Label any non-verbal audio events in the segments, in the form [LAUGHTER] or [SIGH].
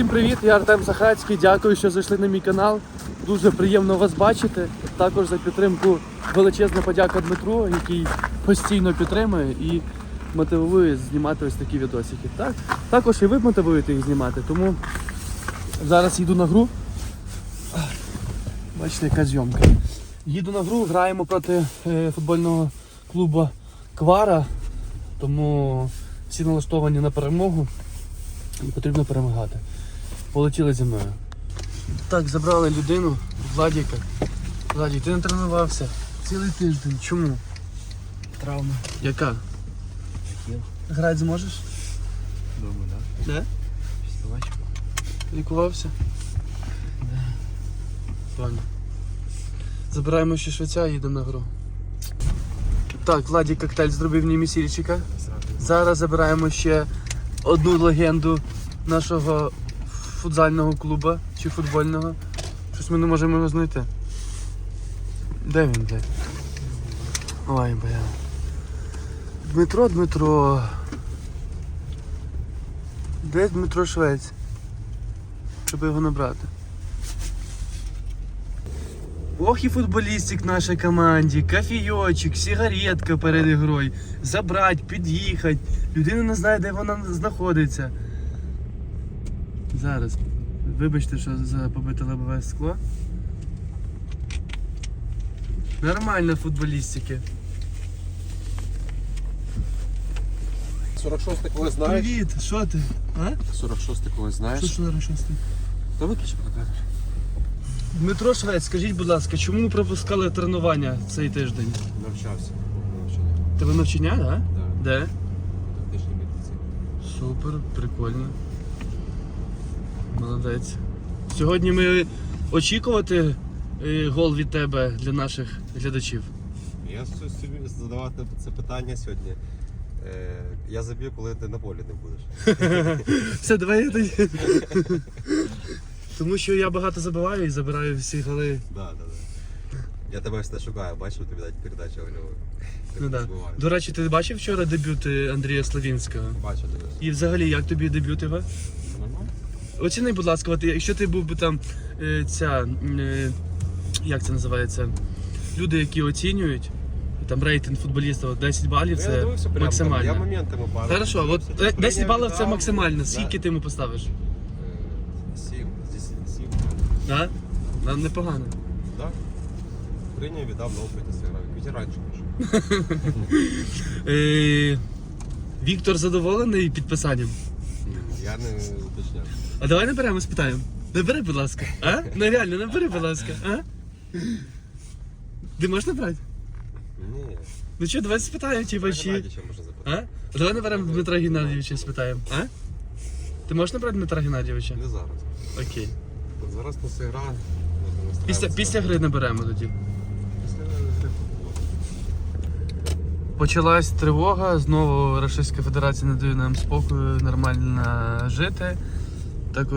Всім привіт, я Артем Сахацький. Дякую, що зайшли на мій канал. Дуже приємно вас бачити. Також за підтримку величезна подяка Дмитру, який постійно підтримує і мотивує знімати ось такі відосики. Так? Також і ви мотивуєте їх знімати. Тому зараз їду на гру. Бачите, яка зйомка. Їду на гру, граємо проти е, футбольного клубу Квара. Тому всі налаштовані на перемогу. Потрібно перемагати. Полетіли зі мною. Так, забрали людину, Владіка. Владік, ти не тренувався цілий тиждень. Чому? Травма. Яка? Хотів. Грати зможеш? Думаю, да. Не? Співачку. Лікувався? Ладно. Забираємо ще швеця і їдемо на гру. Так, Владік коктейль зробив мені місільчика. Зараз забираємо ще одну легенду нашого футзального клубу чи футбольного. Щось ми не можемо його знайти. Де він, блядь? Ой, бля. Дмитро, Дмитро. Де Дмитро Швець? Щоб його набрати. Ох і футболістик нашій команді, кофійочок, сигаретка перед ігрою. Забрать, під'їхати. Людина не знає, де вона знаходиться. Зараз. Вибачте, що за побите лобове скло. Нормально футболістики. 46 коли знаєш? Привіт, що ти? А? 46 коли знаєш? Що ж зараз щось? Та виключи покажеш. Дмитро Швець, скажіть, будь ласка, чому ви пропускали тренування цей тиждень? Навчався. Навчання. Тебе навчання, так? Да? Да. Де? Тактичній медицині. Супер, прикольно. Молодець. Сьогодні ми очікувати е, гол від тебе для наших глядачів. Я собі задавати це питання сьогодні. Е, я заб'ю, коли ти на полі не будеш. [LAUGHS] Все, давай я тоді. Тому що я багато забиваю і забираю всі голи. Да, да, да. Я тебе все шукаю, бачив тобі дати передачу Ольову. Ну, да. До речі, ти бачив вчора дебют е, Андрія Славінського? Бачу тебе. І взагалі, як тобі дебют його? Нормально? Оціни, будь ласка, от, якщо ти був би там е, ця. е, як це називається? Люди, які оцінюють, там рейтинг футболіста 10 балів Ну, я це дивився максимально. Я моментами пару. Хорошо, от е, 10 балів це максимально. Да. Скільки ти йому поставиш? Е, Сім, з 10, сім. Да? Да, непогано. Да. Прийняв, віддав, на опиті зіграв. Ветеранчик вже. Віктор задоволений підписанням. Я не уточняв. А давай наберемо, спитаємо. Набери, будь ласка. А? Ну реально, набери, будь ласка. А? Ти можеш набрати? Ні. Ну що, давай спитаємо, чи. Можна. А? А Давай наберемо Дмитра Геннадійовича спитаємо. А? Ти можеш набрати Дмитра Геннадійовича? Не зараз. Окей. От Зараз у нас гра. Після, після гри наберемо тоді. Після гри. Почалась тривога, знову Російська Федерація не дає нам спокою нормально жити. Так,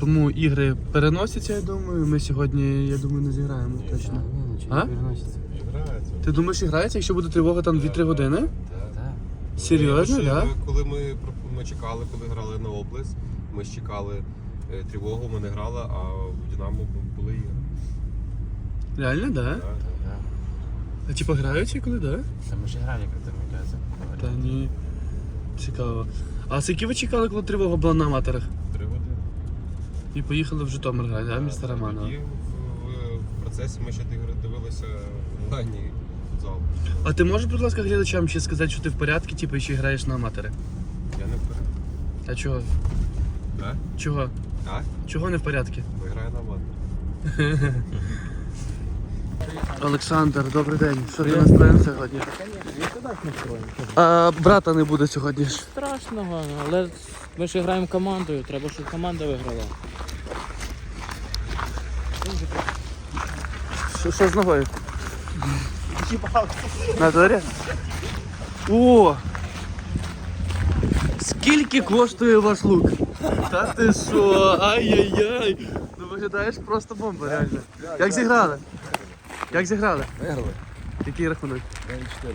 тому ігри переносяться, я думаю. Ми сьогодні, я думаю, не зіграємо точно. А? Грається. Ти думаєш, грається, якщо буде тривога там 2-3 години? Так. Серйозно, так? Коли ми, ми чекали, коли грали на область, ми ж чекали тривогу, ми не грали, а в Динамо були ігри. Реально, так? Да? Так, так. А типа граються коли, так? Да? Там уже играли, когда мне кажется. Та ні. Цікаво. А скільки ви чекали, коли тривога була на аматорах? Три години. І поїхали в Житомир грати, да, місто Так, Романова? Тоді в, в процесі ми ще дивилися в онлайні футзал. А ти можеш, будь ласка, глядачам ще сказати, що ти в порядку, типу, і ще граєш на аматори? Я не вперед. А чого? Так? Чого? Так? Чого не в порядку? На аматор. [LAUGHS] Олександр, добрий день. Що ти настроєн сьогодні? А брата не буде сьогодні ж. Страшного, але ми ж граємо командою, треба, щоб команда виграла. Що, що з ногою? На дворі? О! Скільки коштує ваш лук? Та ти що? Ай-яй-яй! Ну виглядаєш просто бомба, реально. Як зіграли? Як зіграли? Виграли. Який рахунок? 4.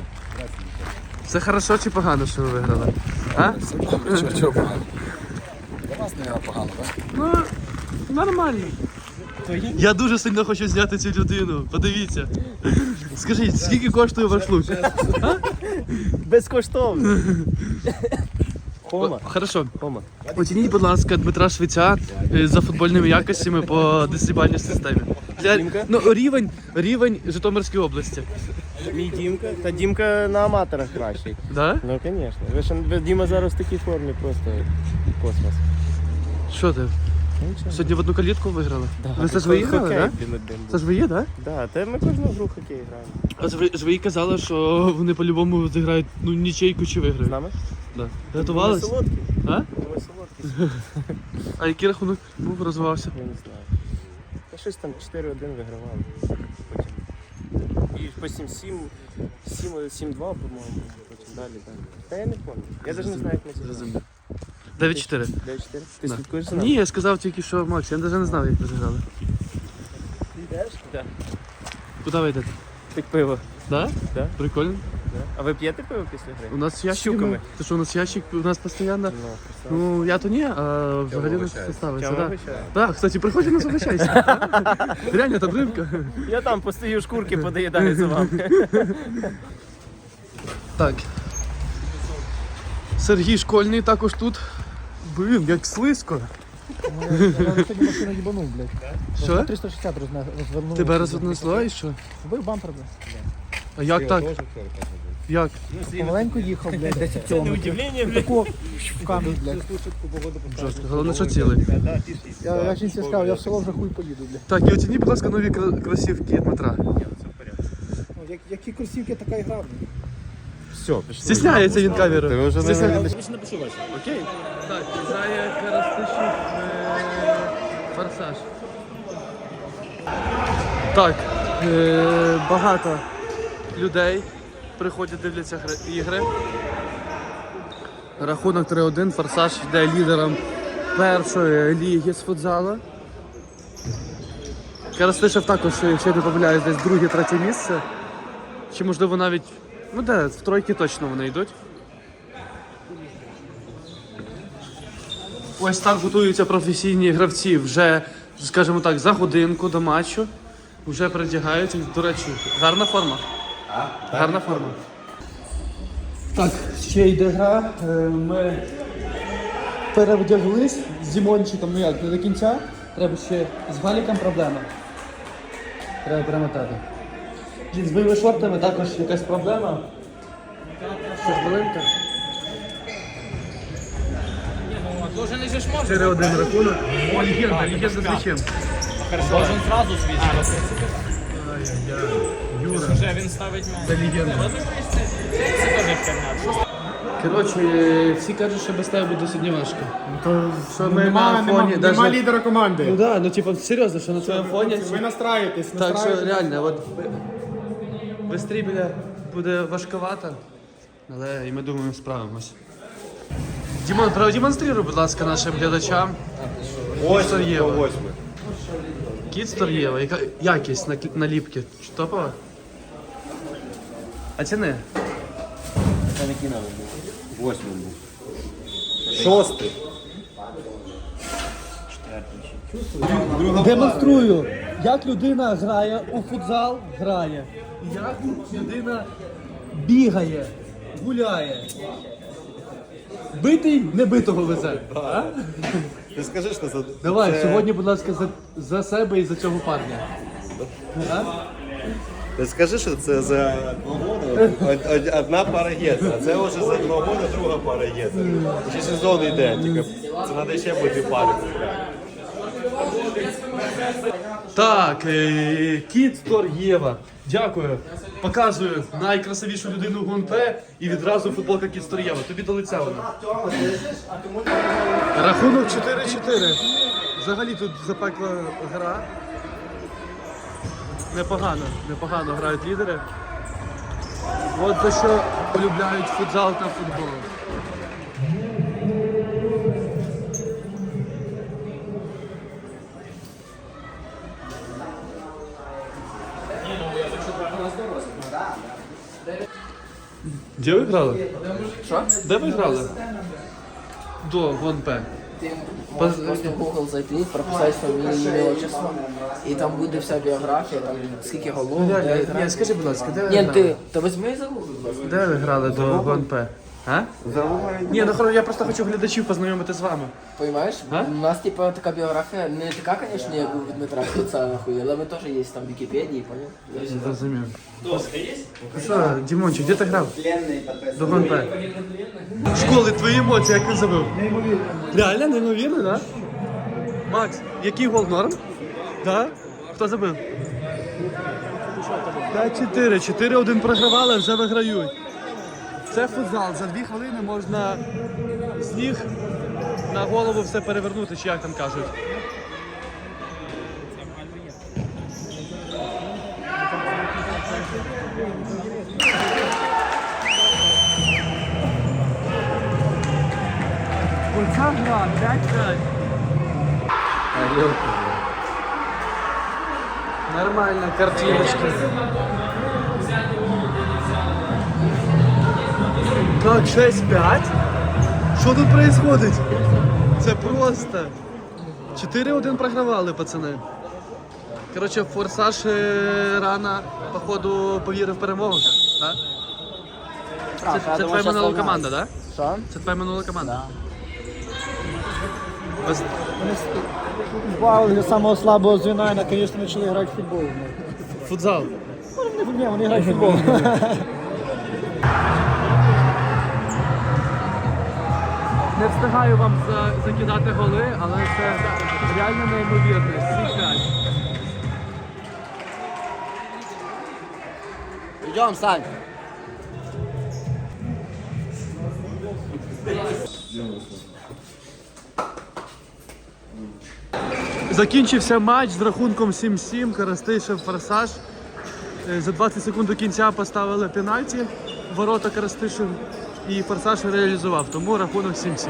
Все хорошо чи погано, що ви виграли? А? Чого, чого погано? нас не погано, так? Ну, нормально. Я дуже сильно хочу зняти цю людину. Подивіться. Скажіть, скільки коштує ваш лук? [LAUGHS] Безкоштовно. [LAUGHS] Хома. Хорошо. Хома. Оцініть, будь ласка, Дмитра Швеця е, за футбольними якостями по десибальній системі. Для, ну, рівень, рівень Житомирської області. Мій Дімка. Та Дімка на аматорах кращий. Да? Ну, звісно. Ви ж Діма зараз в такій формі просто космос. Що ти? Нічого. Сьогодні в одну калітку виграли? Ви це ж виїхали, хокей, так? Це ж ви є, так? Да, та ми кожну гру хокей граємо. А ж ви, ж ви казали, що вони по-любому зіграють ну, нічейку чи виграють. З нами? Да. Ми солодкі. А? Ми солодкі. [LAUGHS] А який рахунок був розвивався? Я не знаю. Та щось там 4-1 вигравали. Потім. І по 7-7, 7-2, по-моєму, потім далі, далі. Та я не пам'ятаю. Я навіть не знаю, як ми це. 9-4. 9-4? Ти Да. слідкуєш за нами? Ні, я сказав тільки, що Макс, я навіть не знав, як ви зіграли. Йдеш? Так. Куди ви йдете? Пить пиво. Да? Да. Прикольно. Да. А ви п'єте пиво після гри? У нас ящик. щуками. Ти що, у нас ящик, у нас постійно. Ну. Ну, я то ні, а взагалі не угощаєте? ставиться. Чого Да. Так, кстати, приходь і нас угощайся. [LAUGHS] Реально, там рибка. Я там постою шкурки подоїдаю за вами. Так. Сергій Школьний також тут. Блін, як слизько. Я сьогодні машину їбанув, блядь. Що? 360 розна- розвернув. Тебе рознесло і що? Вбив бампер, блядь. А як так? Як? Помаленьку їхав, блядь, 10 кілометрів. удивлення, блядь. Тако в камінь, блядь. Жорстко. Головне, що цілий. Я, я жінці сказав, я в село вже хуй поїду, блядь. Так, і оціні, будь ласка, нові кра- кросівки Дмитра. Ну, як, які кросівки, така і гра, блядь. Все, пішли. Стісняється він камеру. Ти вже не Стісняється. Окей. Так, Зая Карастишів форсаж. Так, е, багато людей приходять, дивляться гри- ігри. Рахунок 3-1, форсаж йде лідером першої ліги з футзалу. Карастишев також, якщо я не помиляюсь, десь друге-третє місце. Чи можливо навіть. Ну де, в тройки точно вони йдуть. Ось так готуються професійні гравці вже, скажімо так, за годинку до матчу. Вже передягаються. До речі, гарна форма. Гарна форма. Так, ще йде гра. Е, Ми перевдяглись з Дімончиком, ну як, не до кінця. Треба ще з Галіком проблема. Треба перемотати. З моїми шортами також якась проблема. Ще хвилинка. Должен же ж можна. 4-1 рахунок. О, легенда, легенда з м'ячем. Должен зразу свіжий. Юра. Вже він ставить м'яч. Це легенда. Це теж херня. Коротше, всі кажуть, що без тебе буде сьогодні важко. що ми Нема, на нема, фоні. нема даже- лідера команди. Ну да, ну типа серйозно, що на твоєму фоні. Ви настраєтесь, Так що настраєтесь. реально, от без стрібеля буде важковато, але і ми думаємо, справимось. Дімон, продемонструй, будь ласка, нашим глядачам. Кіт Стор'єва. Кіт Стор'єва. Яка якість на- наліпки? Чи Топова? А ціни? Це не кінали був. Восьмий був. Шостий. Демонструю, як людина грає у футзал, грає. Як людина бігає, гуляє. Битий небитого везе. А? Ти скажи, що за Давай, сьогодні, будь ласка, за, за себе і за цього парня. А? Ти скажи, що це за два од- од- одна пара єдна, а це вже за два роки друга пара єдна. Ще сезон йде, тільки це треба ще бути пари. Так, е, кіт Стор'єва. Дякую. Показую найкрасивішу людину в і відразу футболка Кіт Тобі до лиця вона. Рахунок 4-4. Взагалі тут запекла гра. Непогано, непогано грають лідери. От за що полюбляють футзал та футбол. Де ви грали? Що? Де ви грали? До ГУНП. Можеш просто в Google зайти, прописати фамілію, ім'я, отчество, і там буде вся біографія, там скільки голов, де Реально, ні, грає. скажи, будь ласка, де ви Ні, грали? ти, та візьми і загугли, будь ласка. Де ви грали до ГНП? А? Ні, ну хорошо, я просто хочу глядачів познайомити з вами. Понимаєш? А? У нас типа така біографія, не така, звісно, як у Дмитра Спеца, нахуй, але ми теж є там в Вікіпедії, поняв? Зрозумів. Що, Дімончик, де ти грав? До ГНП. Школи, твої емоції, як він забив? Неймовірно. Реально, неймовірно, так? Да? Макс, який гол норм? Да? Хто забив? 5-4. 4-1 програвали, вже виграють. Це футзал. За дві хвилини можна з ніг на голову все перевернути, чи як там кажуть. Оця гра 5-5. Нормально, картиночка. Так, 6-5? Що тут происходит? Це просто. 4-1 програвали, пацани. Коротше, форсаж е, рано, походу, повірив в перемогу. Так? Це, це твоя минула команда, так? Що? Це твоя минула команда? Без... Від самого слабого звіна і наконец-то почали грати в футбол. Футзал. Ні, вони грають в футбол. [LAUGHS] Не встигаю вам за- закидати голи, але це реально неймовірно. 7-5. Йдем, Сань. Закінчився матч з рахунком 7-7, Коростишев форсаж. Е, За 20 секунд до кінця поставили пенальті, ворота Коростишев і форсаж реалізував, тому рахунок 7-7.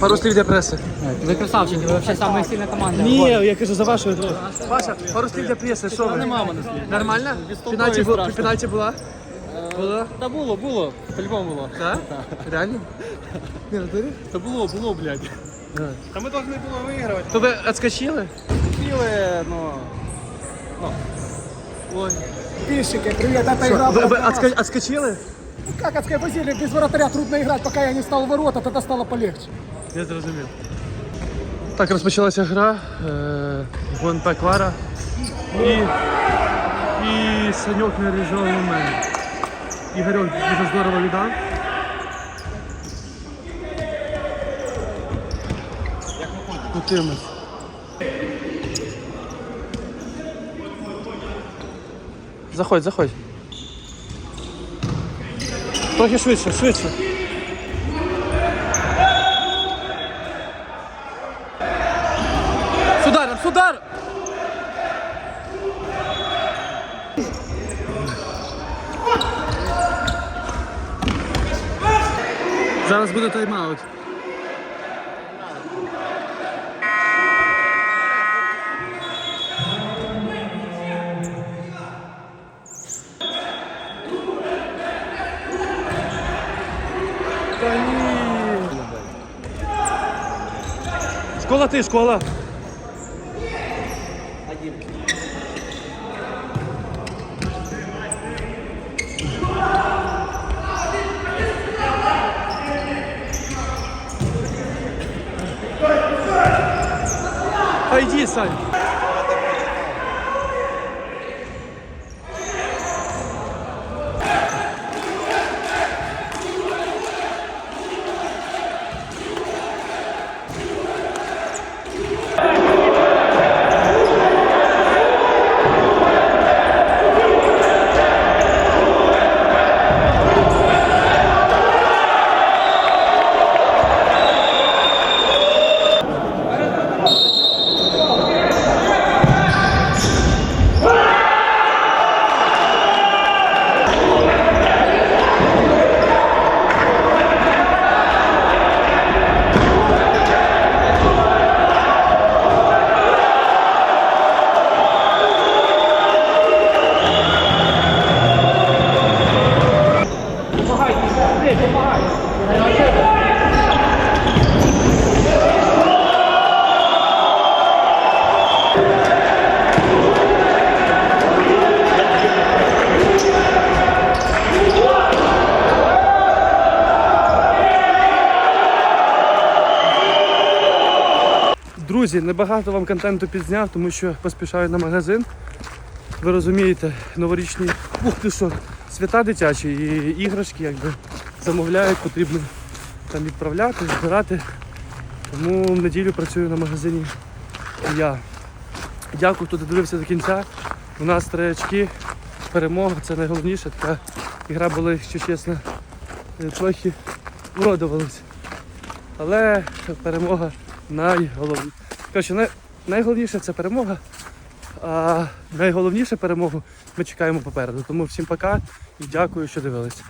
Пару слів для преси. Ви красавчики, ви взагалі саме сильна команда. Ні, я кажу за вашою трохи. Паша, пару слів для преси, що ви? Нема мене слів. Нормально? Пенальті, бу- пенальті була? Була? Та було, було, по-любому було. Так? Реально? [LAUGHS] Ні, натурі? Та було, було, блядь. Та ми повинні було вигравати. То ви відскочили? Хотіли, ну. Ой. Пищики, привет, это игра. Ви, ви відска- відскочили? Как от Базилии без вратаря трудно играть, пока я не стал в ворота, тогда стало полегче. Я зрозумів. Так, розпочалася гра. Е, ГНП Квара. І, і Саньок не реалізував момент. Ігорьок дуже здорово віддав. Крутимось. Заходь, заходь. Трохи швидше, швидше. З ударом, з ударом! Зараз буде тайм-аут. Школа ти, школа. Пойди, Сань. Друзі, небагато вам контенту підзняв, тому що поспішаю на магазин. Ви розумієте, новорічні ух ти що, свята дитячі і іграшки якби замовляють, потрібно там відправляти, збирати. Тому в неділю працюю на магазині я. Дякую, хто додивився до кінця. У нас три очки, перемога це найголовніше. Така ігра була, якщо чесно, е, трохи вродувалась. Але перемога найголовніша. Коротше, най... найголовніше це перемога. А найголовніше перемогу ми чекаємо попереду. Тому всім пока і дякую, що дивились.